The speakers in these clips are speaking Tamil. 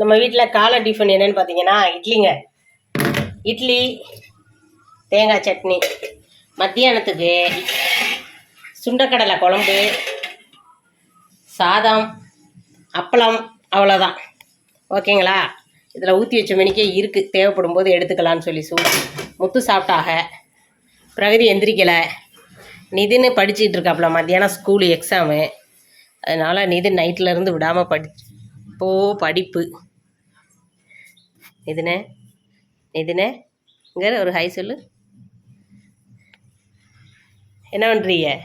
நம்ம வீட்டில் காலை டிஃபன் என்னன்னு பார்த்தீங்கன்னா இட்லிங்க. இட்லி தேங்காய் சட்னி மத்தியானத்துக்கு சுண்டக்கடலை குழம்பு சாதம் அப்பளம் அவ்வளோதான் ஓகேங்களா? இதில் ஊற்றி வச்ச மணிக்கே இருக்குது தேவைப்படும் போது எடுத்துக்கலான்னு சொல்லி சூ முத்து சாப்பிட்டாக. பிரகதி எந்திரிக்கலை. நிதின்னு படிச்சுட்டு இருக்காப்புல மத்தியானம் ஸ்கூலு எக்ஸாமு அதனால் நிதின் நைட்டில் இருந்து விடாமல் படி போ படிப்பு. நிதினே நிதினே இங்கே ஒரு ஹை சொல்லு. என்ன பண்ணுறீங்க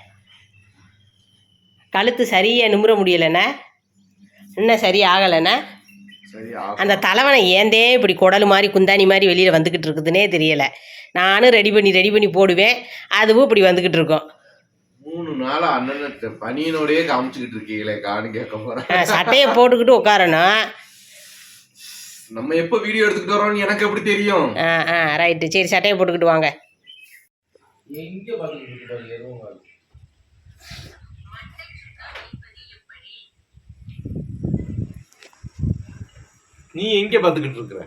கழுத்து சரியாக நிமிர முடியலைண்ணே? இன்னும் சரி ஆகலைண்ணே? சரி அந்த தலைவனை ஏந்தே இப்படி குடல் மாதிரி குந்தாணி மாதிரி வெளியில் வந்துக்கிட்டு இருக்குதுன்னே தெரியலை. நானும் ரெடி பண்ணி ரெடி பண்ணி போடுவேன். அதுவும் இப்படி வந்துக்கிட்டு இருக்கோம். மூணு நாளா அண்ணனை பனியனோடயே காமிச்சுக்கிட்டு இருக்கீங்களே காணு கேட்க போறேன். ஆ, சட்டையை போட்டுக்கிட்டு உட்காரணும். நம்ம எப்ப வீடியோ எடுத்துக்கிட்டு வரோம்னு எனக்கு எப்படி தெரியும்? ஆ ஆ ரைட்டு சரி சட்டையை போட்டுக்கிட்டு வாங்க. எங்க பாத்துக்கிட்டு எதுவும் நீ எங்க பாத்துக்கிட்டு இருக்கிற?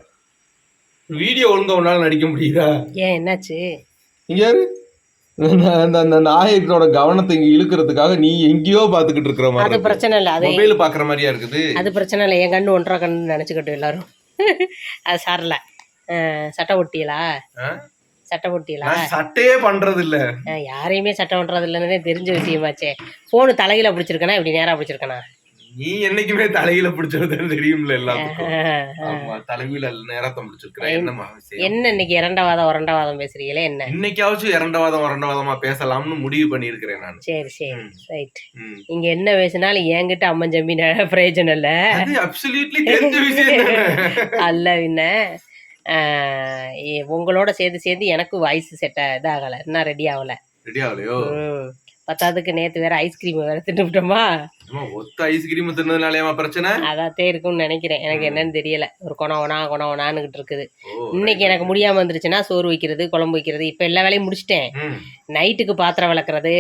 வீடியோ ஒழுங்கா உன்னால நடிக்க முடியுதா? ஏன் என்னாச்சு? இங்க யாரு? அந்த- அந்த நாயகத்தோட கவனத்தை இங்க இழுக்கிறதுக்காக நீ எங்கேயோ பாத்துக்கிட்டு இருக்கிற அது மாதிரி பிரச்சனை இல்லை அது மொபைல் பாக்குற மாதிரியா இருக்குது? அது பிரச்சனை இல்லை என் கண்ணு ஒன்றரை கண்ணு நினச்சிக்கிட்டோம் எல்லாரும். அது சாரல. சட்டை ஒட்டியலா? சட்டை ஒட்டியலா சட்டையே பண்றது இல்ல யாரையுமே சட்டை ஒட்டுறது இல்லைன்னே தெரிஞ்ச விஷயமாச்சே. ஃபோனு தலையில பிடிச்சிருக்கனா? இப்படி நேராக பிடிச்சிருக்கனா? நீ என்னைக்குமே தலையில பிடிச்சது தெரியும்ல எல்லாத்துக்கும். ஆமா நேரத்தை முடிச்சிருக்கிற என்னமா என்ன இன்னைக்கு இரண்டவாதம் உரண்டவாதம் பேசுறீங்களே என்ன? இன்னைக்காச்சும் இரண்டவாதம் இரண்டவாதமா பேசலாம்னு முடிவு பண்ணியிருக்கிறேன் நான். சரி சரி ரைட். இங்க என்ன பேசினாலும் என்கிட்ட அம்மன் ஜம்பி பிரயோஜனம் இல்ல. அப்சல்யூட்லி தெரிஞ்ச விஷயம். அல்ல பின்ன உங்களோட சேர்ந்து சேர்ந்து எனக்கும் வாய்ஸ் செட் இதாகலை இன்னும் ரெடி ஆகல. ரெடி ஆகலையோ? பத்தாவதுக்கு நேத்து வேற ஐஸ்கிரீம் வேற தின்னுவிட்டோமா? அம்மா, ஒத்த ஐஸ்கிரீம் தின்னதுனாலயாமா பிரச்சனை? அதாத்தே இருக்கும்னு நினைக்கிறேன். எனக்கு என்னன்னு தெரியல. ஒரு குணம் ஒனா குணம் ஒனான்னுகிட்டு இருக்குது. இன்னைக்கு எனக்கு முடியாம வந்துருச்சுன்னா சோறு வைக்கிறது குழம்பு வைக்கிறது இப்ப எல்லா வேலையும் முடிச்சிட்டேன். நைட்டுக்கு பாத்திரம் விளக்குறது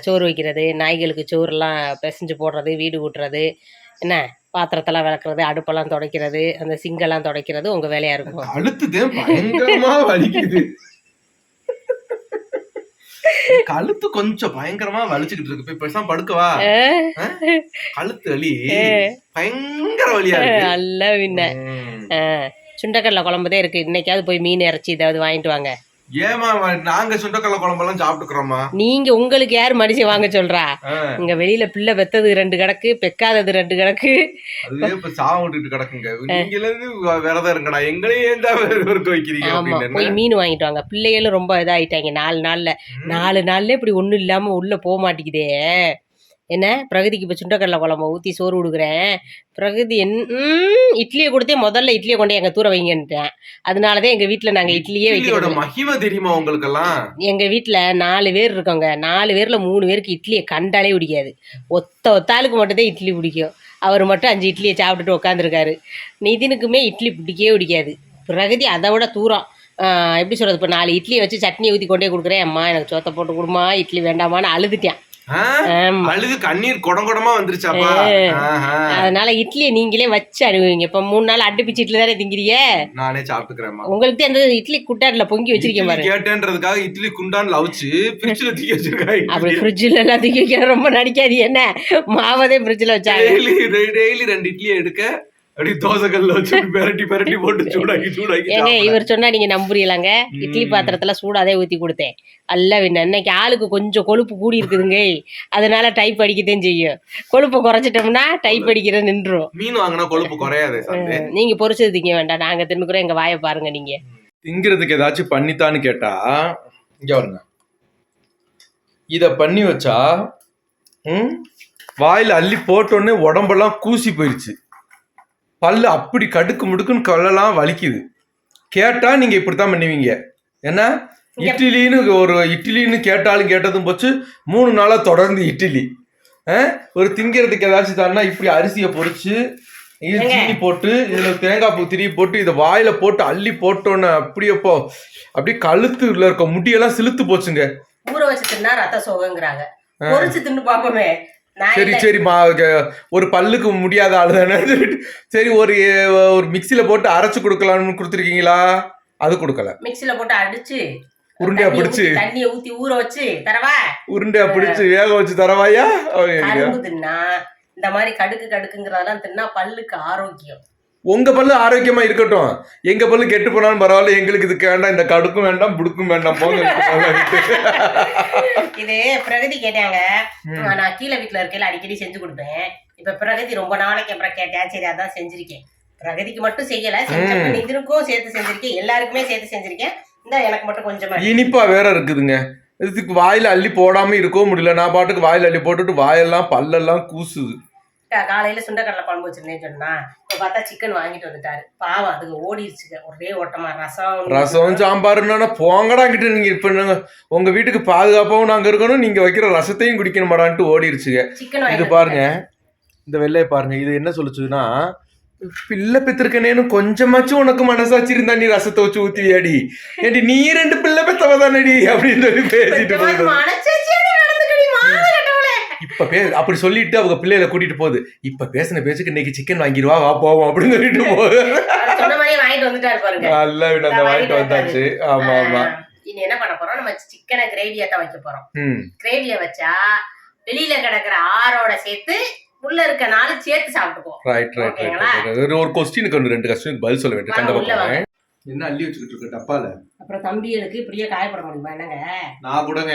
சோறு வைக்கிறது நாய்களுக்கு சோறுலாம் பிசைஞ்சு போடுறது வீடு கூட்டுறது என்ன பாத்திரத்தெல்லாம் விளக்குறது அடுப்பெல்லாம் துடைக்கிறது அந்த சிங்கெல்லாம் துடைக்கிறது உங்க வேலையா இருக்கும். பயங்கரமா வலிக்குது. கழுத்து கொஞ்சம் பயங்கரமா வலிச்சுக்கிட்டு இருக்கு. போய் பேசாம படுக்கவா? கழுத்து வலி. பயங்கர வலியா இருக்கு. நல்ல பின்ன சுண்டக்கடலை குழம்புதே இருக்கு. இன்னைக்காவது போய் மீன் இறைச்சி ஏதாவது வாங்கிட்டு வாங்க. ஏமா நாங்க சுண்டக்கடலை குழம்பெல்லாம் சாப்பிட்டுக்கிறோமா நீங்க உங்களுக்கு யார் மனுஷன் வாங்க சொல்றா? இங்க வெளியில பிள்ளை பெத்தது ரெண்டு கிடக்கு பெக்காதது ரெண்டு கிடக்கு. அதுவே இப்ப சாவ விட்டுட்டு கிடக்குங்க. நீங்கள விரதம் இருங்கடா. எங்களையும் ஏன் தான் இருக்க வைக்கிறீங்க போய் மீன் வாங்கிட்டு வாங்க. பிள்ளைகளும் ரொம்ப இதாயிட்டாங்க. நாலு நாள்ல நாலு நாள்ல இப்படி ஒண்ணும் இல்லாம உள்ள போக மாட்டேங்குதே. என்ன? பிரகதிக்கு இப்போ சுண்டக்கடலை குழம்பு ஊற்றி சோறு கொடுக்குறேன் பிரகதி என் இட்லியை கொடுத்தே முதல்ல இட்லியை கொண்டு எங்கள் தூர வைங்கன்ட்டேன். அதனால தான் எங்கள் வீட்டில் நாங்கள் இட்லியே வைக்கிறோம் மகிமை தெரியுமா உங்களுக்கெல்லாம்? எங்கள் வீட்டில் நாலு பேர் இருக்கோங்க. நாலு பேரில் மூணு பேருக்கு இட்லியை கண்டாலே பிடிக்காது. ஒத்த ஒத்தாளுக்கு மட்டும்தான் இட்லி பிடிக்கும். அவர் மட்டும் அஞ்சு இட்லியை சாப்பிட்டுட்டு உட்காந்துருக்காரு நிதினுக்குமே இட்லி பிடிக்கவே பிடிக்காது. பிரகதி அதை விட தூரம். எப்படி சொல்கிறது இப்போ நாலு இட்லியை வச்சு சட்னி ஊற்றி கொண்டே கொடுக்குறேன். அம்மா எனக்கு சோத்தை போட்டு கொடுமா இட்லி வேண்டாமான்னு அழுதுட்டேன். அழுது கண்ணீர் குடம் குடமா வந்துருச்சாப்பா. அதனால இட்லியை நீங்களே வச்சு அனுபவிங்க இப்போ மூணு நாள் அடுப்பிச்சு இட்லி தானே திங்கிறீங்க? நானே சாப்பிட்டுக்கிறேன்மா உங்களுக்கு அந்த இட்லி குட்டாட்டில் பொங்கி வச்சிருக்கேன் பாரு. கேட்டேன்றதுக்காக இட்லி குண்டான் லவுச்சு ஃப்ரிட்ஜ்ல தூக்கி வச்சிருக்காங்க. அப்படி ஃப்ரிட்ஜில் எல்லாம் தூக்கி வைக்கிற ரொம்ப நடிக்காது என்ன? மாவதே ஃப்ரிட்ஜில் வச்சாங்க. டெய்லி ரெண்டு இட்லியை எடுக்க அப்படி தோசை கல்ல வச்சு பெரட்டி பெரட்டி போட்டு சூடாக்கி சூடாக்கி ஏங்க. இவர் சொன்னா நீங்க நம்புறீங்களாங்க? இட்லி பாத்திரத்துல சூடாதே ஊத்தி கொடுத்தேன். அல்ல இன்னைக்கு ஆளுக்கு கொஞ்சம் கொழுப்பு கூடி இருக்குதுங்க. அதனால டைப் அடிக்கத்தான் செய்யும். கொழுப்பை குறைச்சிட்டோம்னா டைப் அடிக்கிறது நின்றும். மீன் வாங்கினா கொழுப்பு குறையாதே நீங்க பொரிச்சது திங்க வேண்டாம். நாங்க தின்னுக்குறோம். எங்க வாயை பாருங்க நீங்க. திங்கிறதுக்கு ஏதாச்சும் பண்ணித்தான்னு கேட்டா இங்க வருங்க இத பண்ணி வச்சா ம் வாயில அள்ளி போட்டோடனே உடம்பெல்லாம் கூசி போயிடுச்சு பல்லு அப்படி கடுக்கு முடுக்குன்னு கல்லெல்லாம் வலிக்குது. கேட்டா நீங்க இப்படித்தான் பண்ணுவீங்க. என்ன? இட்லின்னு ஒரு இட்லின்னு கேட்டாலும் கேட்டதும் போச்சு மூணு நாளா தொடர்ந்து இட்லி? ஒரு திங்கிறதுக்கு ஏதாச்சும் தானா இப்படி அரிசியை பொரிச்சு இது? சீனி போட்டு இதுல தேங்காய் பூ திரி போட்டு இதை வாயில போட்டு அள்ளி போட்டோன்னு அப்படியே போ அப்படியே கழுத்துல இருக்க முடியெல்லாம் சிலுத்து போச்சுங்க. ஊற வச்சு தின்னா ரத்த சோகங்கிறாங்க. பொரிச்சு தின்னு பாப்போமே. நான் சரி இல்ல. சரி மா க- ஒரு பல்லுக்கு முடியாத ஆளு தானே சரி ஒரு ஒரு மிக்சியில போட்டு அரைச்சு கொடுக்கலாம்னு கொடுத்துருக்கீங்களா? அது கொடுக்கல. மிக்ஸில போட்டு அடிச்சு உருண்டையா பிடிச்சு. தண்ணியை ஊத்தி ஊற வச்சு தரவா? உருண்டையா பிடிச்சு வேக வச்சு தரவாயா? தின்னா இந்த மாதிரி கடுக்கு கடுக்குங்கிறதெல்லாம் தின்னா பல்லுக்கு ஆரோக்கியம். உங்க பல்லு ஆரோக்கியமா இருக்கட்டும். எங்க பல்லு கெட்டு போனாலும் பரவாயில்ல எங்களுக்கு இதுக்கு வேண்டாம் இந்த கடுக்கும் வேண்டாம் புடுக்கும் வேண்டாம் போங்க இது பிரகதி கேட்டாங்க. நான் கீழே வீட்டுல இருக்கையில அடிக்கடி செஞ்சு கொடுப்பேன். இப்ப பிரகதி ரொம்ப நாளைக்கு அப்புறம் கேட்டேன் சரி அதான் செஞ்சிருக்கேன். பிரகதிக்கு மட்டும் செய்யல. நிதினுக்கும் சேர்த்து செஞ்சிருக்கேன் எல்லாருக்குமே சேர்த்து செஞ்சிருக்கேன். இந்த எனக்கு மட்டும் கொஞ்சமா இனிப்பா வேற இருக்குதுங்க. இதுக்கு வாயில அள்ளி போடாம இருக்கவும் முடியல. நான் பாட்டுக்கு வாயில அள்ளி போட்டுட்டு வாயெல்லாம் பல்லெல்லாம் கூசுது. காலையில சுண்டக்கடலை குழம்பு வச்சிருந்தேன்னு சொன்னா இப்ப பார்த்தா சிக்கன் வாங்கிட்டு வந்துட்டாரு. பாவம் அதுக்கு ஓடிடுச்சுங்க ஒரே ஓட்டமா ரசம் ரசம் சாம்பார்னா போங்கடாங்கிட்டு நீங்க இப்ப என்னங்க, உங்க வீட்டுக்கு பாதுகாப்பாவும் நாங்க இருக்கணும் நீங்க வைக்கிற ரசத்தையும் குடிக்கணுமாடான்ட்டு ஓடிடுச்சுங்க சிக்கன் இது பாருங்க இந்த வெள்ளைய பாருங்க இது என்ன சொல்லுச்சுன்னா பிள்ளை பெத்திருக்கனேன்னு கொஞ்சமாச்சும் உனக்கு மனசாட்சி இருந்தா நீ ரசத்தை வச்சு ஊத்துவியாடி. ஏடி நீ ரெண்டு பிள்ளை பெத்தவ தானடி அப்படின்னு சொல்லி பேசிட்டு இப்ப பே அப்படி சொல்லிட்டு அவங்க பிள்ளைகளை கூட்டிட்டு போகுது. இப்ப பேசின பேச்சுக்கு இன்னைக்கு சிக்கன் வாங்கிடுவா வா போவோம் அப்படின்னு சொல்லிட்டு போகுது. சொன்ன மாதிரி வாங்கிட்டு வந்துட்டாரு பாருங்க. நல்ல விட அந்த வாங்கிட்டு வந்தாச்சு. ஆமா ஆமா. இனி என்ன பண்ண போறோம்? நம்ம சிக்கனை கிரேவியா தான் வைக்க போறோம். கிரேவிய வச்சா வெளியில கிடக்குற ஆரோட சேர்த்து உள்ள இருக்க நாலு சேர்த்து சாப்பிட்டுக்குவோம். ரைட் ரைட் ஓகேங்களா? ரைட் ஒரு கொஸ்டினுக்கு ஒன்று ரெண்டு கொஸ்டினுக்கு பதில் சொல்ல வேண்டிய வாங்க, கண்ட உள்ள வாங்க. என்ன அள்ளி வச்சுக்கிட்டு இருக்க டப்பால? அப்புறம் தம்பிகளுக்கு இப்படியே காயப்பட முடியுமா? என்னங்க? நான் கூடங்க.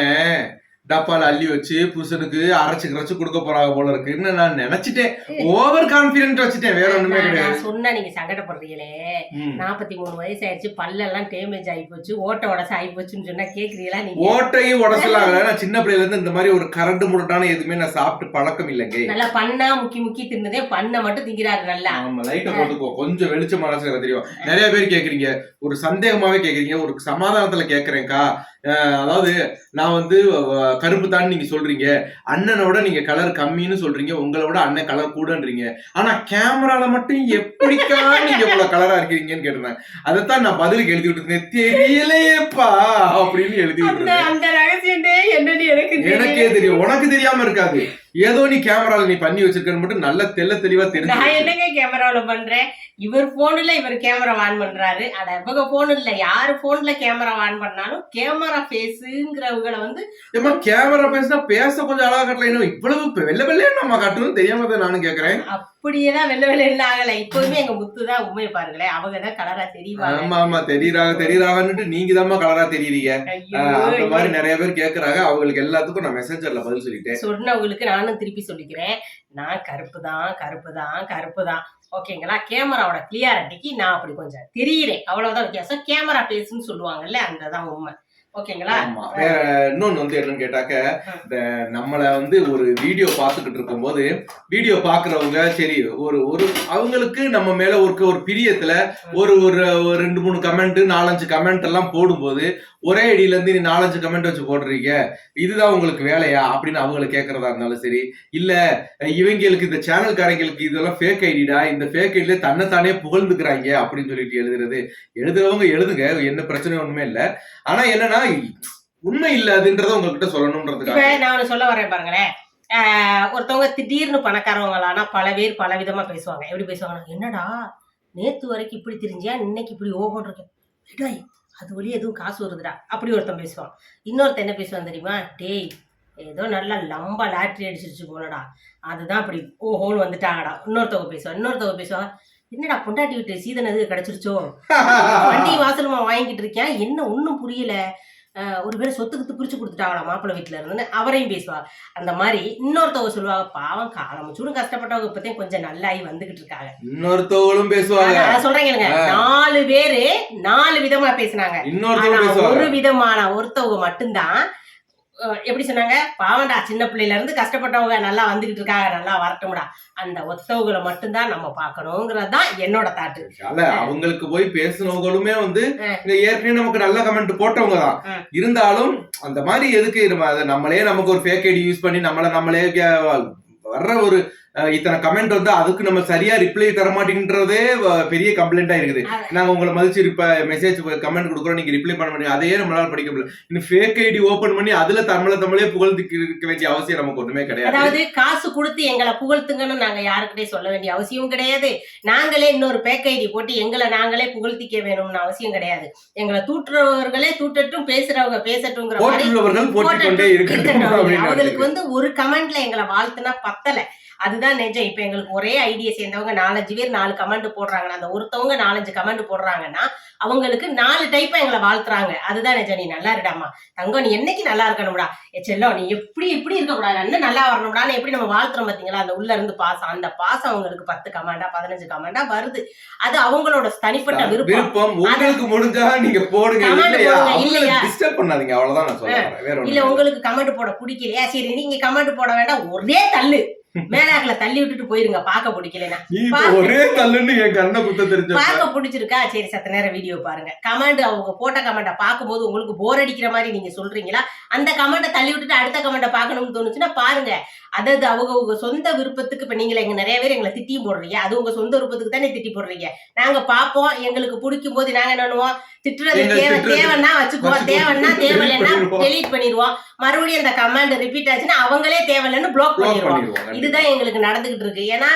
டப்பால அள்ளி வச்சு புருஷனுக்கு அரைச்சு கரைச்சு கொடுக்க போறாங்க போல இருக்குன்னு நான் நினைச்சிட்டேன். ஓவர் கான்பிடன்ட் வச்சுட்டேன். வேற ஒண்ணுமே கிடையாது. சொன்னா நீங்க சங்கடப்படுறீங்களே. நாற்பத்தி மூணு வயசு ஆயிடுச்சு பல்லெல்லாம் டேமேஜ் ஆகி போச்சு ஓட்ட உடசு ஆகி போச்சுன்னு சொன்னா கேக்குறீங்களா நீங்க? ஓட்டையும் உடசலாகல நான் சின்ன பிள்ளையில இருந்து இந்த மாதிரி ஒரு கரண்ட் முரட்டான எதுவுமே நான் சாப்பிட்டு பழக்கம் இல்லைங்க. நல்லா பண்ணா முக்கி முக்கி தின்னதே பண்ணை மட்டும் திங்கிறாரு நல்லா. ஆமா லைட்டை போட்டுக்கோ. கொஞ்சம் வெளிச்சம் மனசு தெரியும். நிறைய பேர் கேக்குறீங்க. ஒரு சந்தேகமாவே கேக்குறீங்க. ஒரு சமாதானத்துல கேக்குறேன்க்கா. அதாவது நான் வந்து கருப்பு தான் நீங்க சொல்றீங்க அண்ணனை விட நீங்க கலர் கம்மின்னு சொல்றீங்க உங்களை விட அண்ணன் கலர் கூடன்றீங்க. ஆனா கேமரால மட்டும் எப்படிக்கா நீங்க இவ்வளவு கலரா இருக்கீங்கன்னு கேட்டிருந்தேன். அதைத்தான் நான் பதிலுக்கு எழுதி விட்டுருந்தேன். தெரியலையேப்பா அப்படின்னு எழுதி விட்டுருந்தேன். எனக்கு தெரியும். உனக்கு தெரியாம இருக்காது. ஏதோ நீ கேமரால நீ பண்ணி வச்சிருக்கன்னு மட்டும் நல்ல தெள்ள தெளிவா நான் தெரிஞ்சு என்னங்க கேமராவுல பண்றேன்? இவர் போன்ல இவர் கேமரா ஆன் பண்றாரு. அட இவங்க போன் இல்ல. யாரு போன்ல கேமரா ஆன் பண்ணாலும் கேமரா ஃபேஸுங்கிறவங்கள வந்து ஏமா கேமரா பேசினா பேச கொஞ்சம் அழகா கட்டல. இன்னும் இவ்வளவு வெள்ளை வெள்ளையா நம்ம காட்டணும் தெரியாம நானும் கேக்குறேன். அப்படியேதான் வெள்ள வெள்ள இல்ல ஆகல. இப்போதுமே எங்க முத்து தான் உண்மையை பாருங்களேன். அவங்க தான் கலரா தெரியுவாங்க. ஆமா ஆமா. தெரியறாங்க தெரியறாங்கன்னுட்டு நீங்க தான் கலரா தெரியுறீங்க. அந்த மாதிரி நிறைய பேர் கேக்குறாங்க. அவங்களுக்கு எல்லாத்துக்கும் நான் மெசேஜர்ல பதில் சொல்லிட்டேன். சொன்னவங்களுக்கு நானும் திருப்பி சொல்லிக்கிறேன். நான் கருப்பு தான் கருப்பு தான் கருப்பு தான். ஓகேங்களா கேமராவோட கிளியாரிட்டிக்கு நான் அப்படி கொஞ்சம் தெரியுறேன். அவ்வளவுதான் வித்தியாசம். கேமரா பேசுன்னு சொல்லுவாங்கல்ல அந்த தான் உண்மை. ஓகேங்களா? இன்னொன்னு வந்து என்னன்னு கேட்டாக்க இந்த நம்மள வந்து ஒரு வீடியோ பார்த்துக்கிட்டு இருக்கும்போது வீடியோ பாக்குறவங்க சரி ஒரு ஒரு அவங்களுக்கு நம்ம மேல ஒரு ஒரு பிரியத்துல ஒரு ஒரு ஒரு ரெண்டு மூணு கமெண்ட் நாலஞ்சு கமெண்ட் எல்லாம் போடும்போது ஒரே அடியில இருந்து நீ நாலஞ்சு கமெண்ட் வச்சு போடுறீங்க இதுதான் உங்களுக்கு வேலையா? அப்படின்னு அவங்கள கேட்கறதா இருந்தாலும் சரி. இல்ல இவங்களுக்கு இந்த சேனல்காரங்களுக்கு இதெல்லாம் ஃபேக் ஐடிடா இந்த ஃபேக் ஐடியில தன்னைத்தானே புகழ்ந்துக்கிறாங்க அப்படின்னு சொல்லிட்டு எழுதுறது. எழுதுறவங்க எழுதுங்க என்ன பிரச்சனை ஒண்ணுமே இல்ல. ஆனா என்னன்னா உண்மை இல்ல அதுன்றத உங்ககிட்ட இப்ப சொல்லணும்ன்றதுக்காக நான் ஒண்ணு சொல்ல வரேன் பாருங்களேன். ஒருத்தவங்க திடீர்னு பணக்காரவங்களானா பல பேர் பல விதமா பேசுவாங்க. எப்படி பேசுவாங்க என்னடா நேத்து வரைக்கும் இப்படி தெரிஞ்சியா? இன்னைக்கு இப்படி ஓபன் இருக்கேன் அது வழி எதுவும் காசு வருதுடா. அப்படி ஒருத்தன் பேசுவான். இன்னொருத்தன் என்ன பேசுவான் தெரியுமா? டேய் ஏதோ நல்லா லம்பா லாட்ரி அடிச்சிருச்சு போலடா. அதுதான் அப்படி ஓஹோன்னு வந்துட்டாங்கடா. இன்னொருத்தவங்க பேசுவான். இன்னொருத்தவங்க பேசுவான் என்னடா பொண்டாட்டி விட்டு சீதன் எதுக்கு கிடைச்சிருச்சோ? வண்டி வாசலுமா வாங்கிட்டு இருக்கேன். என்ன ஒன்றும் புரியல. ஒருவேளை சொத்துக்கு பிரிச்சு கொடுத்துட்டாங்களா மாப்பிள்ளை வீட்டுல இருந்துன்னு அவரையும் பேசுவாங்க அந்த மாதிரி இன்னொருத்தவங்க சொல்லுவாங்க பாவம் காலம் சூடும் கஷ்டப்பட்டவங்க இப்பதான் கொஞ்சம் நல்லாயி வந்துகிட்டு இருக்காங்க. இன்னொருத்தவங்களும் பேசுவாங்க. நான் சொல்றேன் கேளுங்க ஆ. நாலு பேரு நாலு விதமா பேசினாங்க. ஒரு விதமான ஒருத்தவங்க மட்டும்தான் எப்படி சொன்னாங்க? பாவண்டா சின்ன பிள்ளையில இருந்து கஷ்டப்பட்டவங்க நல்லா வந்துகிட்டு இருக்காங்க நல்லா வரட்டும்டா. அந்த ஒத்தவங்களை மட்டும்தான் நம்ம பார்க்கணுங்கிறது தான் என்னோட தாட்டு அவங்களுக்கு போய் பேசுனவங்களுமே வந்து ஏற்கனவே நமக்கு நல்ல கமெண்ட் போட்டவங்க தான். இருந்தாலும் அந்த மாதிரி எதுக்கு நம்ம நம்மளே நமக்கு ஒரு ஃபேக் ஐடி யூஸ் பண்ணி நம்மள நம்மளே வர்ற ஒரு இத்தனை கமெண்ட் வந்து அதுக்கு நம்ம சரியா ரிப்ளை தர மாட்டேங்கிறதே பெரிய கம்ப்ளைண்டா இருக்குது. நாங்க உங்களை மதிச்சு மெசேஜ் கமெண்ட் கொடுக்குறோம் நீங்க ரிப்ளை பண்ண மாட்டீங்க அதையே நம்மளால படிக்க முடியல. இன்னும் ஃபேக் ஐடி ஓபன் பண்ணி அதுல தமிழ தமிழே புகழ்ந்துக்கு இருக்க வேண்டிய அவசியம் நமக்கு ஒண்ணுமே கிடையாது. அதாவது காசு கொடுத்து எங்களை புகழ்த்துங்கன்னு நாங்க யாருக்கிட்டே சொல்ல வேண்டிய அவசியம் கிடையாது. நாங்களே இன்னொரு பேக் ஐடி போட்டு எங்களை நாங்களே புகழ்த்திக்க வேணும்னு அவசியம் கிடையாது. எங்களை தூற்றுறவர்களே தூட்டட்டும் பேசுறவங்க பேசட்டும்ங்கிற அவங்களுக்கு வந்து ஒரு கமெண்ட்ல எங்களை வாழ்த்துனா பத்தல. அதுதான் நிஜம். இப்ப எங்களுக்கு ஒரே ஐடியா சேர்ந்தவங்க நாலஞ்சு பேர் நாலு கமெண்ட் போடுறாங்கன்னா அந்த ஒருத்தவங்க நாலஞ்சு கமெண்ட் போடுறாங்கன்னா அவங்களுக்கு நாலு டைப்பா எங்களை வாழ்த்துறாங்க. அதுதான் நிஜம். நீ நல்லா இருடாமா தங்கம் நீ என்னைக்கு நல்லா இருக்கணும்டா? ஏ செல்லம் நீ எப்படி இப்படி இருக்கக்கூடாது? இன்னும் நல்லா வரணும்டான்னு எப்படி நம்ம வாழ்த்துறோம் பாத்தீங்களா? அந்த உள்ள இருந்து பாசம். அந்த பாசம் அவங்களுக்கு பத்து கமெண்டா பதினஞ்சு கமெண்டா வருது. அது அவங்களோட தனிப்பட்ட விருப்பம். உங்களுக்கு முடிஞ்சா நீங்க போடுங்க. இல்லையா? டிஸ்டர்ப் பண்ணாதீங்க. அவ்வளவுதான் நான் சொல்றேன் இல்ல உங்களுக்கு கமெண்ட் போட பிடிக்கலையா? சரி நீங்க கமெண்ட் போட வேண்டாம். ஒரே தள்ளு. மேலாக்குல தள்ளி விட்டுட்டு போயிருங்க பார்க்க பிடிக்கலனா ஒரே தள்ளுன்னு என் கண்ணை குத்த தெரிஞ்ச பார்க்க பிடிச்சிருக்கா? சரி சத்த நேரம் வீடியோ பாருங்க. கமெண்ட் அவங்க போட்ட கமெண்ட்டை பார்க்கும்போது உங்களுக்கு போர் அடிக்கிற மாதிரி நீங்க சொல்றீங்களா? அந்த கமெண்ட்டை தள்ளி விட்டுட்டு அடுத்த கமெண்ட்டை பார்க்கணும்னு தோணுச்சுன்னா பாருங்க. அதாவது அவங்க உங்க சொந்த விருப்பத்துக்கு இப்ப நீங்க எங்க நிறைய பேர் எங்களை திட்டியும் போடுறீங்க. அது உங்க சொந்த விருப்பத்துக்கு தானே திட்டி போடுறீங்க. நாங்க பார்ப்போம் எங்களுக்கு பிடிக்கும் போது நாங்க என்ன பண்ணுவோம்? திட்டுறது தேவை தேவைன்னா வச்சுக்குவோம். தேவைன்னா delete தேவையில்லைன்னா. டெலீட் பண்ணிடுவோம். மறுபடியும் அந்த கமெண்ட் ரிப்பீட் ஆச்சுன்னா அவங்களே தேவையில்லைன்னு பிளாக் Block பண்ணிடுவோம். இதுதான் எங்களுக்கு நடந்துகிட்டு இருக்கு. ஏன்னா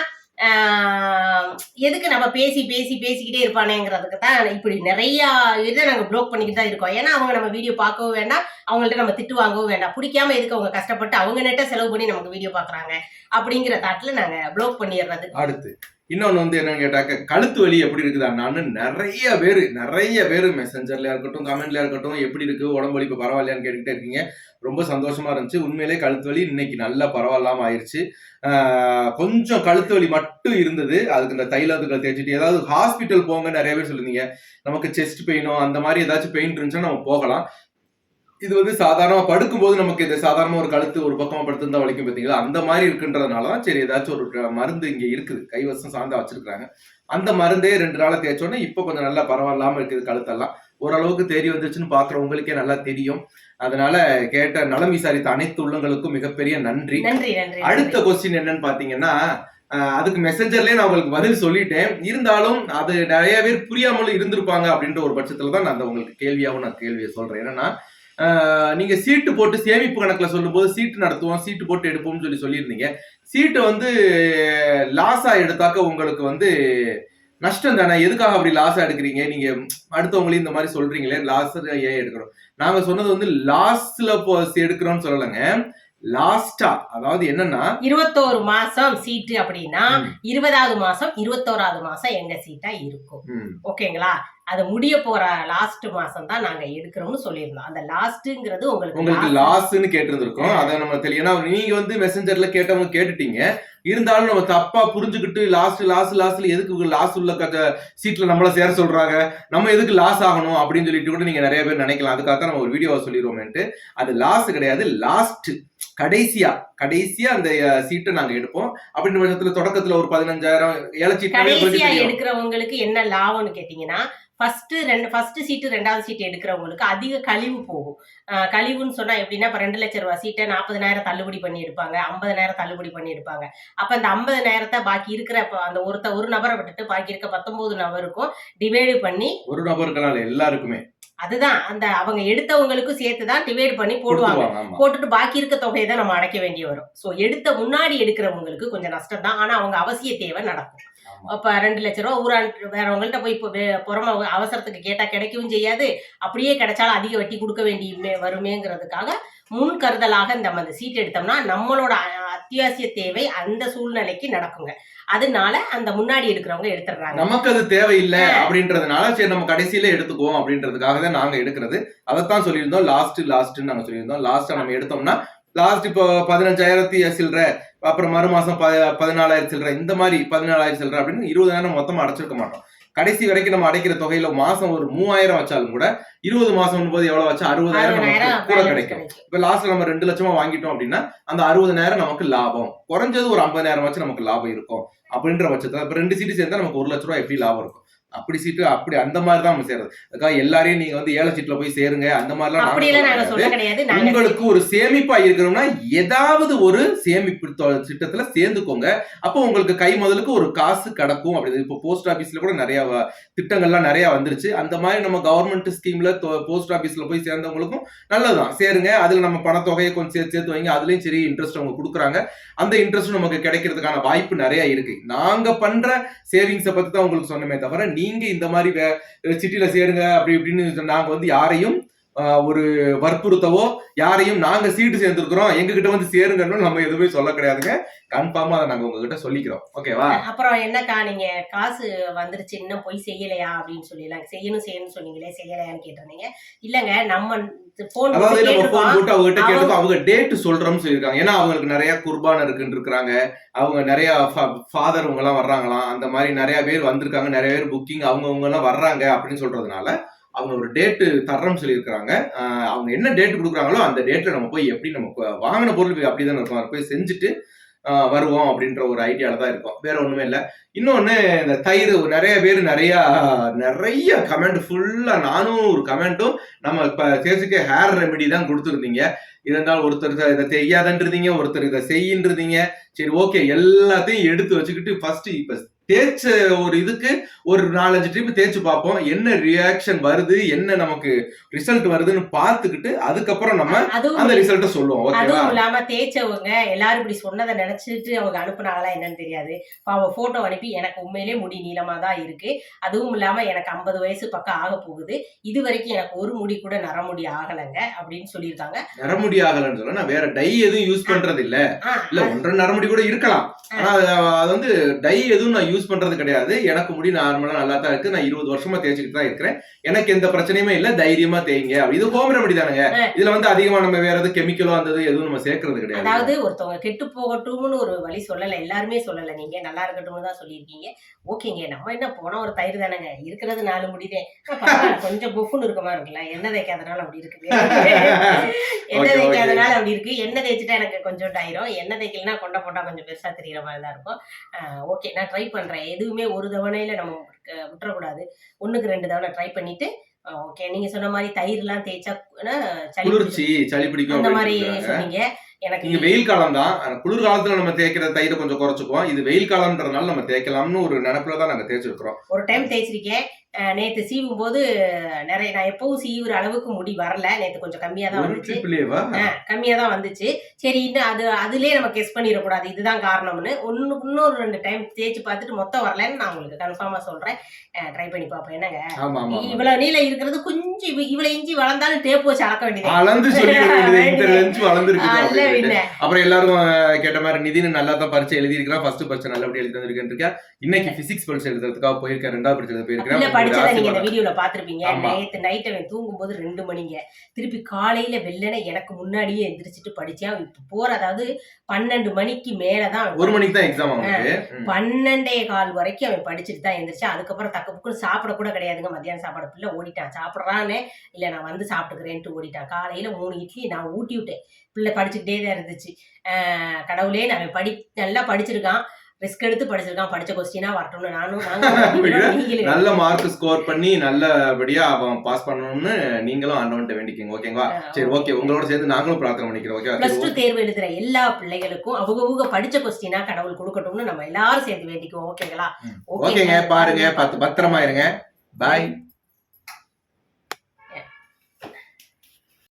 எதுக்கு நம்ம பேசி பேசி பேசிக்கிட்டே இருப்பானேங்கிறதுக்கு தான் இப்படி நிறைய இதை நாங்கள் ப்ளோக் பண்ணிக்கிட்டு தான் இருக்கோம். ஏன்னா அவங்க நம்ம வீடியோ பார்க்கவும் வேண்டாம். அவங்கள்ட்ட நம்ம திட்டு வாங்கவும் வேண்டாம். பிடிக்காம எதுக்கு அவங்க கஷ்டப்பட்டு அவங்க நெட்ட செலவு பண்ணி நமக்கு வீடியோ பார்க்குறாங்க அப்படிங்கிற தாட்டில் நாங்கள் ப்ளோக் பண்ணிடுறது அடுத்து. இன்னொன்று வந்து என்னன்னு கேட்டாக்க கழுத்து வலி எப்படி இருக்குதான்னு நிறைய பேர் நிறைய பேர் மெசஞ்சர்ல இருக்கட்டும் கமெண்ட்ல இருக்கட்டும் எப்படி இருக்கு உடம்பு வலி இப்ப பரவாயில்லையான்னு கேட்டுக்கிட்டே இருக்கீங்க. ரொம்ப சந்தோஷமா இருந்துச்சு. உண்மையிலே கழுத்து வலி இன்னைக்கு நல்லா பரவாயில்லாம ஆயிடுச்சு கொஞ்சம் கழுத்து வலி மட்டும் இருந்தது. அதுக்கு இந்த தைலத்துக்கள் தேய்ச்சிட்டு ஏதாவது ஹாஸ்பிட்டல் போங்க நிறைய பேர் சொல்லுவீங்க நமக்கு செஸ்ட் பெயினோ அந்த மாதிரி ஏதாச்சும் பெயின் இருந்துச்சுன்னா நம்ம போகலாம். இது வந்து சாதாரணமா படுக்கும்போது நமக்கு இது சாதாரண ஒரு கழுத்து ஒரு பக்கமா படுத்திருந்தா வலிக்கும் பார்த்தீங்களா? அந்த மாதிரி இருக்குன்றதுனால தான் சரி ஏதாச்சும் ஒரு மருந்து இங்க இருக்குது. கைவசம் சார்ந்தா வச்சிருக்காங்க அந்த மருந்தே ரெண்டு நாளா தேய்ச்சோன்னே இப்போ கொஞ்சம் நல்லா பரவாயில்லாம இருக்குது கழுத்தெல்லாம். ஓரளவுக்கு தெரிய வந்துருச்சுன்னு பாக்குறவங்களுக்கே நல்லா தெரியும். அதனால கேட்ட நலம் விசாரித்த அனைத்து உள்ளங்களுக்கும் மிகப்பெரிய நன்றி. அடுத்த கொஸ்டின் என்னன்னு பாத்தீங்கன்னா அதுக்கு மெசஞ்சர்லயே நான் உங்களுக்கு பதில் சொல்லிட்டேன். இருந்தாலும் அது நிறைய பேர் புரியாமலும் இருந்திருப்பாங்க அப்படின்ற ஒரு பட்சத்துல தான் நான் அந்த உங்களுக்கு கேள்வியாவும் நான் கேள்வியை சொல்றேன். என்னன்னா நீங்க சீட்டு போட்டு சேமிப்பு கணக்குல சொல்லும்போது சீட்டு நடத்துவோம் சீட்டு போட்டு எடுப்போம்னு சொல்லி சொல்லியிருந்தீங்க. சீட்டை வந்து லாஸா எடுத்தாக்க உங்களுக்கு வந்து நஷ்டம் தானே? எதுக்காக அப்படி லாஸா எடுக்கிறீங்க? நீங்க அடுத்தவங்களையும் இந்த மாதிரி சொல்றீங்களே லாஸ் ஏன் எடுக்கிறோம்? நாங்க சொன்னது வந்து லாஸ்ல எடுக்கிறோம்னு சொல்லலைங்க. லாஸ்டா அதாவது என்னன்னா இருபத்தோரு மாசம் சீட்டு அப்படின்னா இருபதாவது மாசம் இருபத்தோராவது மாசம் எங்க சீட்டா இருக்கும். ஓகேங்களா? அது முடிய போற லாஸ்ட் மாசம் தான் நாங்க எடுக்கிறோம்னு சொல்லியிருந்தோம். அந்த லாஸ்ட்ங்கிறது உங்களுக்கு உங்களுக்கு லாஸ்ன்னு கேட்டிருந்திருக்கோம். அதை நம்ம ஏன்னா நீங்க வந்து மெசஞ்சர்ல கேட்டவங்க கேட்டுட்டீங்க. இருந்தாலும் நம்ம தப்பா புரிஞ்சுக்கிட்டு லாஸ்ட் லாஸ்ட் லாஸ்ட்ல எதுக்கு லாஸ்ட் உள்ள சீட்ல நம்மள சேர சொல்றாங்க? நம்ம எதுக்கு லாஸ் ஆகணும்? அப்படின்னு சொல்லிட்டு கூட நீங்க நிறைய பேர் நினைக்கலாம். அதுக்காக தான் நம்ம ஒரு வீடியோவை சொல்லிடுவோமேன்ட்டு. அது லாஸ் கிடையாது. லாஸ்ட் கடைசியா கடைசியா அந்த சீட்டை நாங்க எடுப்போம். அப்படின்ற பட்சத்துல தொடக்கத்துல ஒரு பதினஞ்சாயிரம் ஏழை சீட் எடுக்கிறவங்களுக்கு என்ன லாபம்னு கேட்டீங்கன்னா ஃபர்ஸ்ட் ரெண்டு ஃபர்ஸ்ட் சீட்டு ரெண்டாவது சீட் எடுக்கிறவங்களுக்கு அதிக கழிவு போகும். கழிவுன்னு சொன்னா எப்படின்னா இப்ப ரெண்டு லட்ச ரூபாய் சீட்டை நாற்பதனாயிரம் தள்ளுபடி பண்ணி எடுப்பாங்க ஐம்பதனாயிரம் தள்ளுபடி பண்ணி எடுப்பாங்க அப்ப அந்த ஐம்பதனாயிரத்தை பாக்கி இருக்கிற அந்த ஒருத்த ஒரு நபரை விட்டுட்டு பாக்கி இருக்க பத்தொன்பது நபருக்கும் டிவைடு பண்ணி ஒரு இல்ல, எல்லாருக்குமே. அதுதான். அந்த அவங்க எடுத்தவங்களுக்கும் சேர்த்து தான் டிவைட் பண்ணி போடுவாங்க. போட்டுட்டு பாக்கி இருக்க தொகையை தான் நம்ம அடைக்க வேண்டி வரும். ஸோ எடுத்த முன்னாடி எடுக்கிறவங்களுக்கு கொஞ்சம் நஷ்டம் தான் ஆனா அவங்க அவசிய தேவை நடக்கும். அப்ப ரெண்டு லட்ச ரூபா ஊரான் வேறவங்கள்ட்ட போய் இப்போ புறம அவசரத்துக்கு கேட்டா கிடைக்கவும் செய்யாது. அப்படியே கிடைச்சாலும் அதிக வட்டி கொடுக்க வேண்டி வருமேங்கிறதுக்காக முன் கருதலாக நம்ம அந்த சீட் எடுத்தோம்னா நம்மளோட அத்தியாவசிய தேவை அந்த சூழ்நிலைக்கு நடக்குங்க. அதனால அந்த முன்னாடி எடுக்கிறவங்க எடுத்துடுறாங்க. நமக்கு அது தேவையில்லை அப்படின்றதுனால சரி நம்ம கடைசியில எடுத்துக்குவோம் அப்படின்றதுக்காக தான் நாங்க எடுக்கிறது. அதைத்தான் சொல்லியிருந்தோம். லாஸ்ட் லாஸ்ட் நாங்க சொல்லியிருந்தோம். லாஸ்டா நம்ம எடுத்தோம்னா லாஸ்ட் இப்போ பதினஞ்சாயிரத்தி சில்லற அப்புறம் மறு மாசம் ப பதினாலாயிரம் சில்லற இந்த மாதிரி பதினாலாயிரம் சில்லற அப்படின்னு இருபதாயிரம் மொத்தமா அடைச்சிருக்க மாட்டோம். கடைசி வரைக்கும் நம்ம அடைக்கிற தொகையில மாசம் ஒரு மூவாயிரம் வச்சாலும் கூட இருபது மாசம் போது எவ்வளவு வச்சா அறுபதாயிரம் நமக்கு கூட கிடைக்கும். இப்ப லாஸ்ட்ல நம்ம ரெண்டு லட்சமா வாங்கிட்டோம் அப்படின்னா அந்த அறுபதாயிரம் நமக்கு லாபம். குறைஞ்சது ஒரு ஐம்பதாயிரம் வச்சு நமக்கு லாபம் இருக்கும். அப்படின்ற பட்சத்துல இப்ப ரெண்டு சீட்டு சேர்ந்தா நமக்கு ஒரு லட்ச ரூபாய் எப்படி லாபம் இருக்கும்? அப்படி சீட்டு அப்படி அந்த மாதிரி தான் நம்ம சேர்றது அதுக்காக எல்லாரையும் நீங்க வந்து ஏழை சீட்ல போய் சேருங்க அந்த மாதிரிலாம் உங்களுக்கு ஒரு சேமிப்பா இருக்கணும்னா ஏதாவது ஒரு சேமிப்பு திட்டத்துல சேர்ந்துக்கோங்க. அப்போ உங்களுக்கு கை முதலுக்கு ஒரு காசு கிடக்கும். அப்படி இப்போ போஸ்ட் ஆபீஸ்ல கூட நிறைய திட்டங்கள்லாம் நிறைய வந்துருச்சு. அந்த மாதிரி நம்ம கவர்மெண்ட் ஸ்கீம்ல போஸ்ட் ஆபீஸ்ல போய் சேர்ந்தவங்களுக்கும் நல்லதுதான். சேருங்க. அதுல நம்ம பணத்தொகையை கொஞ்சம் சேர்த்து சேர்த்து வைங்க. அதுலயும் சரி இன்ட்ரெஸ்ட் அவங்க கொடுக்குறாங்க. அந்த இன்ட்ரெஸ்ட் நமக்கு கிடைக்கிறதுக்கான வாய்ப்பு நிறைய இருக்கு. நாங்க பண்ற சேவிங்ஸை பத்தி தான் உங்களுக்கு சொன்னமே தவிர நீங்க இந்த மாதிரி சிட்டில சேருங்க அப்படி இப்படின்னு நாங்க வந்து யாரையும் ஒரு வற்புறுத்தவோ யாரையும் நாங்க சீட்டு சேர்ந்துருக்கிறோம் எங்க கிட்ட வந்து சேருங்கன்னு நம்ம எதுவுமே சொல்ல கிடையாதுங்க. கன்ஃபார்மா அதை நாங்க உங்ககிட்ட சொல்லிக்கிறோம். ஓகேவா அப்புறம் என்னக்கா நீங்க காசு வந்துருச்சு இன்னும் போய் செய்யலையா? அப்படின்னு சொல்லிடலாம் செய்யணும் செய்யணும்னு சொன்னீங்களே செய்யலையான்னு கேட்டிருந்தீங்க. இல்லங்க நம்ம போன் அதாவது நம்ம போன் போட்டு அவங்ககிட்ட அவங்க- கேட்டதும் அவங்க டேட் சொல்றோம்னு சொல்லியிருக்காங்க. ஏன்னா அவங்களுக்கு நிறைய குர்பான் இருக்குன்னு இருக்கிறாங்க. அவங்க நிறைய ஃபாதர் அவங்க எல்லாம் வர்றாங்களாம். அந்த மாதிரி நிறைய பேர் வந்திருக்காங்க. நிறைய பேர் புக்கிங் அவங்க அவங்க எல்லாம் வர்றாங்க அப்படின்னு சொல்றதுனால அவங்க ஒரு டேட்டு தர்றோம்னு சொல்லியிருக்கிறாங்க. அவங்க என்ன டேட் கொடுக்குறாங்களோ அந்த டேட்டில் நம்ம போய் எப்படி நம்ம வாங்கின பொருள் அப்படிதான் இருக்கும். போய் செஞ்சுட்டு வருவோம் அப்படின்ற ஒரு ஐடியாவில் தான் இருக்கும். வேற ஒன்றுமே இல்லை. இன்னொன்று இந்த தயிர் நிறைய பேர் நிறையா நிறைய கமெண்ட் ஃபுல்லாக நானும் ஒரு கமெண்ட்டும் நம்ம இப்போ தேசுக்கு ஹேர் ரெமெடி தான் கொடுத்துருந்தீங்க. இருந்தாலும் ஒருத்தர் இதை- இதை ஒருத்தர் இதை செய்யின்றிருந்தீங்க. சரி ஓகே எல்லாத்தையும் எடுத்து வச்சுக்கிட்டு ஃபர்ஸ்ட் இப்போ தேய்ச்ச ஒரு இதுக்கு ஒரு நாலஞ்சு ட்ரிப் தேய்ச்சு பார்ப்போம். என்ன ரியாக்ஷன் வருது என்ன நமக்கு ரிசல்ட் வருதுன்னு பார்த்துக்கிட்டு அதுக்கப்புறம் நம்ம அந்த ரிசல்ட்டை சொல்லுவோம். அதுவும் இல்லாம தேய்ச்சவங்க எல்லாரும் இப்படி சொன்னதை நினைச்சிட்டு அவங்க அனுப்புனாங்களா என்னன்னு தெரியாது. பாவம் போட்டோ அனுப்பி எனக்கு உண்மையிலே முடி நீளமா தான் இருக்கு. அதுவும் இல்லாம எனக்கு ஐம்பது வயசு பக்கம் ஆக போகுது. இது வரைக்கும் எனக்கு ஒரு முடி கூட நரமுடி ஆகலைங்க அப்படின்னு சொல்லியிருக்காங்க. நரமுடி ஆகலன்னு சொல்ல நான் வேற டை எதுவும் யூஸ் பண்றது இல்ல இல்ல ஒன்றரை நரமுடி கூட இருக்கலாம். ஆனா அது வந்து டை எதுவும் நான் யூஸ் பண்றது கிடையாது. எனக்கு முடி நார்மலா நல்லா தான் இருக்கு. நான் இருபது வருஷமா தேய்ச்சிக்கிட்டு தான் இருக்கிறேன். எனக்கு எந்த பிரச்சனையுமே இல்ல. தைரியமா தேய்ங்க. இது ஹோம் ரெமடி தானுங்க. இதுல வந்து அதிகமா நம்ம வேற எதுவும் கெமிக்கலோ அந்த எதுவும் நம்ம சேர்க்கறது கிடையாது. அதாவது ஒருத்தவங்க கெட்டு போகட்டும்னு ஒரு வழி சொல்லல. எல்லாருமே சொல்லல. நீங்க நல்லா இருக்கட்டும்னு தான் சொல்லியிருக்கீங்க. ஓகேங்க. நம்ம என்ன போனா ஒரு தயிர் தானேங்க. இருக்கிறது நாலு முடிதே கொஞ்சம் புஃப்னு இருக்க மாதிரி இருக்குல்ல. எண்ணெய் தேய்க்காதனால அப்படி இருக்குது. அப்படி இருக்கு எண்ணெய் தேய்ச்சிட்டா எனக்கு கொஞ்சம் ஆயிரும் எண்ணெய் தேய்க்கலனா கொண்டை போட்டா கொஞ்சம் பெருசா தெரியுற மாதிரி தான் இருக்கும் ஓகே நான் ட்ரை பண்றேன். எதுவுமே ஒரு தவணையில நம்ம விட்டுறக்கூடாது. ஒண்ணுக்கு ரெண்டு தவணை ட்ரை பண்ணிட்டு ஓகே நீங்க சொன்ன மாதிரி தயிர்லாம் தேய்ச்சா அஹ், சளி குளிர்ச்சி சளி பிடிக்கும் அந்த மாதிரி. சொன்னீங்க. எனக்கு இங்க வெயில் காலம் தான் குளிர் காலத்துல நம்ம தேய்க்கிற தயிரை கொஞ்சம் குறைச்சுக்குவோம். இது வெயில் காலம்ன்றதுனால நம்ம தேய்க்கலாம்னு ஒரு நினைப்புல தான் நாங்க தேய்ச்சிருக்கிறோம். ஒரு டைம் தேய்ச்சிருக்கேன். நேத்து சீவும் போது நிறைய நான் எப்பவும் சீவுற அளவுக்கு முடி வரல. நேத்து கொஞ்சம் கம்மியா தான் வந்துச்சு. ட்ரிப்லேவா கம்மியா தான் வந்துச்சு. சரி இன்னும் அது அதுலயே நம்ம கெஸ் பண்ணிடக்கூடாது. இதுதான் காரணம்னு. ஒன்னு இன்னொரு ரெண்டு டைம் தேய்ச்சி பார்த்துட்டு மொத்தம் வரலன்னு நான் உங்களுக்கு கன்ஃபார்மா சொல்றேன். ட்ரை பண்ணி பார்ப்போம். என்னங்க. இவ்வளவு நீளம் இருக்கிறது கொஞ்சம் இவ- இவ்வளவு இஞ்சி வளர்ந்தாலும் டேப் வச்சு அளக்க வேண்டியது. அளந்து வளர்ந்துருக்கு அப்புறம் எல்லாரும் கேட்ட மாதிரி நிதின் நல்லா தான் பரிச்சை எழுதியிருக்கிறான். ஃபர்ஸ்ட் பரிச்சை நல்லபடியா எழுதி வந்திருக்கேன் இருக்கேன். இன்னைக்கு பிசிக்ஸ் பரிச்சை எழுதுறதுக்காக போயிருக்கேன். ரெண்டாவது பரிச்சை போயிருக்கிறேன். படிச்சதை நீங்க இந்த வீடியோல பாத்திருப்பீங்க. நேத்து நைட் அவன் தூங்கும் போது ரெண்டு மணிங்க. திருப்பி காலையில வெள்ளன எனக்கு முன்னாடியே எந்திரிச்சிட்டு படிச்சேன் இப்ப போற அதாவது பன்னெண்டு மணிக்கு மேலதான் ஒரு மணிக்கு தான் எக்ஸாம். பன்னெண்டே கால் வரைக்கும் அவன் படிச்சுட்டு தான் எந்திரிச்சான். அதுக்கப்புறம் தக்க புக்குன்னு சாப்பிட கூட கிடையாதுங்க. மத்தியானம் சாப்பாடு பிள்ளை ஓடிட்டான். சாப்பிட்றானே இல்ல நான் வந்து சாப்பிட்டுக்கிறேன்ட்டு ஓடிட்டான். காலையில மூணு இட்லி நான் ஊட்டி விட்டேன் பிள்ளை படிச்சுக்கிட்டே தான் இருந்துச்சு. ஆஹ் கடவுளே நான் படி நல்லா படிச்சிருக்கான். ரிஸ்க் எடுத்து படிச்சிருக்கான் படிச்ச கொஸ்டினா வரட்டும்னு நானும் நல்ல மார்க் ஸ்கோர் பண்ணி நல்லபடியா அவன் பாஸ் பண்ணணும்னு நீங்களும் ஆண்டவன்ட்ட வேண்டிக்கோங்க ஓகேங்களா சரி ஓகே உங்களோட சேர்ந்து நாங்களும் பிரார்த்தனை பண்ணிக்கிறோம் பிளஸ் டூ ஓகே தேர்வு எழுதுற எல்லா பிள்ளைகளுக்கும் அவங்கவுங்க படிச்ச கொஸ்டினா கடவுள் கொடுக்கட்டும்னு நம்ம எல்லாரும் சேர்ந்து வேண்டிக்குவோம் ஓகேங்களா ஓகேங்க பாருங்க பத்து பத்திரமா இருங்க. பாய்